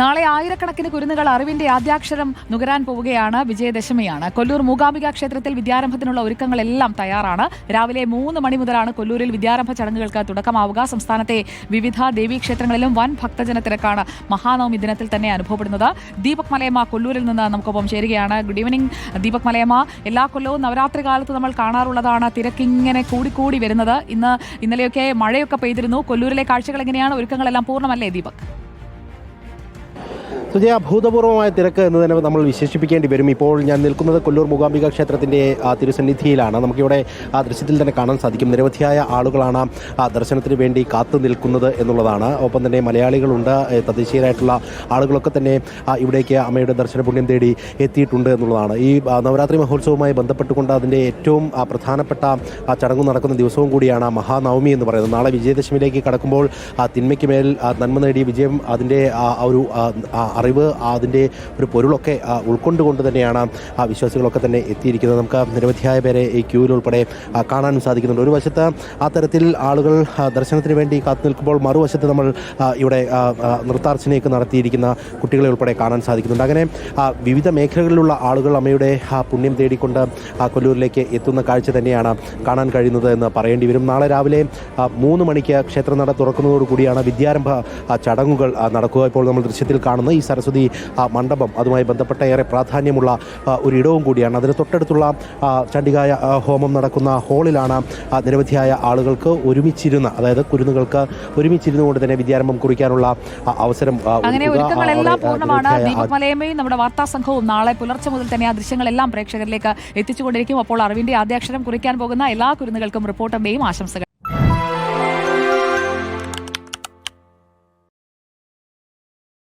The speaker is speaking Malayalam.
നാളെ ആയിരക്കണക്കിന് കുരുന്നുകൾ അറിവിന്റെ ആദ്യാക്ഷരം നുകരാൻ പോവുകയാണ് വിജയദശമിയാണ്. കൊല്ലൂർ മൂകാംബിക ക്ഷേത്രത്തിൽ വിദ്യാരംഭത്തിനുള്ള ഒരുക്കങ്ങളെല്ലാം തയ്യാറാണ്. രാവിലെ മൂന്ന് മണി മുതലാണ് കൊല്ലൂരിൽ വിദ്യാരംഭ ചടങ്ങുകൾക്ക് തുടക്കമാവുക. സംസ്ഥാനത്തെ വിവിധ ദേവീക്ഷേത്രങ്ങളിലും വൻ ഭക്തജന തിരക്കാണ് മഹാനവമി ദിനത്തിൽ തന്നെ അനുഭവപ്പെടുന്നത്. ദീപക് മലയമ്മ കൊല്ലൂരിൽ നിന്ന് നമുക്കൊപ്പം ചേരുകയാണ്. Good evening Deepak Malayamma. എല്ലാ കൊല്ലവും നവരാത്രി കാലത്ത് നമ്മൾ കാണാറുള്ളതാണ് തിരക്കിങ്ങനെ കൂടിക്കൂടി വരുന്നത്. ഇന്ന് ഇന്നലെയൊക്കെ മഴയൊക്കെ പെയ്തിരുന്നു. കൊല്ലൂരിലെ കാഴ്ചകൾ എങ്ങനെയാണ്? ഒരുക്കങ്ങളെല്ലാം പൂർണമല്ലേ ദീപക്? സുജയ അഭൂതപൂർവമായ തിരക്ക് എന്ന് തന്നെ നമ്മൾ വിശേഷിപ്പിക്കേണ്ടി വരും. ഇപ്പോൾ ഞാൻ നിൽക്കുന്നത് കൊല്ലൂർ മൂകാംബിക ക്ഷേത്രത്തിന്റെ ആ തിരുസന്നിധിയിലാണ്. നമുക്കിവിടെ ആ ദൃശ്യത്തിൽ തന്നെ കാണാൻ സാധിക്കും. നിരവധിയായ ആളുകളാണ് ആ ദർശനത്തിന് വേണ്ടി കാത്തു നിൽക്കുന്നത് എന്നുള്ളതാണ്. ഒപ്പം തന്നെ മലയാളികളുണ്ട് തദ്ദേശീയരായിട്ടുള്ള ആളുകളൊക്കെ തന്നെ ഇവിടേക്ക് അമ്മയുടെ ദർശന പുണ്യം തേടി എത്തിയിട്ടുണ്ട് എന്നുള്ളതാണ്. ഈ നവരാത്രി മഹോത്സവവുമായി ബന്ധപ്പെട്ടുകൊണ്ട് അതിന്റെ ഏറ്റവും പ്രധാനപ്പെട്ട ആ ചടങ്ങ് നടക്കുന്ന ദിവസവും കൂടിയാണ് മഹാനവമി എന്ന് പറയുന്നത്. നാളെ വിജയദശമിയിലേക്ക് കടക്കുമ്പോൾ ആ തിന്മയ്ക്ക് മേൽ നന്മ നേടിയ വിജയം അതിന്റെ ആ ഒരു അറിവ് അതിന്റെ ഒരു പൊരുളൊക്കെ ഉൾക്കൊണ്ടുകൊണ്ട് തന്നെയാണ് ആ വിശ്വാസികളൊക്കെ തന്നെ എത്തിയിരിക്കുന്നത്. നമുക്ക് നിരവധിയായ പേരെ ഈ ക്യൂവിൽ ഉൾപ്പെടെ കാണാനും സാധിക്കുന്നുണ്ട്. ഒരു വശത്ത് ആ തരത്തിൽ ആളുകൾ ദർശനത്തിന് വേണ്ടി കാത്തു നിൽക്കുമ്പോൾ മറുവശത്ത് നമ്മൾ ഇവിടെ നൃത്താർച്ചനയൊക്കെ നടത്തിയിരിക്കുന്ന കുട്ടികളെ ഉൾപ്പെടെ കാണാൻ സാധിക്കുന്നുണ്ട്. അങ്ങനെ വിവിധ മേഖലകളിലുള്ള ആളുകൾ അമ്മയുടെ ആ പുണ്യം തേടിക്കൊണ്ട് ആ കൊല്ലൂരിലേക്ക് എത്തുന്ന കാഴ്ച തന്നെയാണ് കാണാൻ കഴിയുന്നത് എന്ന് പറയേണ്ടി വരും. നാളെ രാവിലെ മൂന്ന് മണിക്ക് ക്ഷേത്രനട തുറക്കുന്നതോടുകൂടിയാണ് വിദ്യാരംഭ ചടങ്ങുകൾ നടക്കുക. ഇപ്പോൾ നമ്മൾ ദൃശ്യത്തിൽ കാണുന്ന ഈ സരസ്വതി മണ്ഡപം അതുമായി ബന്ധപ്പെട്ട ഏറെ പ്രാധാന്യമുള്ള ഒരു ഇടവും കൂടിയാണ്. അതിന് തൊട്ടടുത്തുള്ള ചണ്ഡികായ ഹോമം നടക്കുന്ന ഹോളിലാണ് നിരവധിയായ ആളുകൾക്ക് ഒരുമിച്ചിരുന്ന് അതായത് കുരുന്നുകൾക്ക് ഒരുമിച്ചിരുന്നു കൊണ്ട് തന്നെ വിദ്യാരംഭം കുറിക്കാനുള്ള അവസരം അങ്ങനെ ഒരുക്കുക. ആ, ഒരുക്കങ്ങളെല്ലാം പൂർണമാണ്. ദീപക് മലയമ്മയും നമ്മുടെ വാർത്താ സംഘവും നാളെ പുലർച്ചെ മുതൽ തന്നെ ആ ദൃശ്യങ്ങളെല്ലാം പ്രേക്ഷകരിലേക്ക് എത്തിച്ചുകൊണ്ടിരിക്കും. അപ്പോൾ അറിവിന്റെ ആദ്യാക്ഷരം കുറിക്കാൻ പോകുന്ന എല്ലാ കുരുന്നുകൾക്കും റിപ്പോർട്ടറിന്റെയും ആശംസകൾ.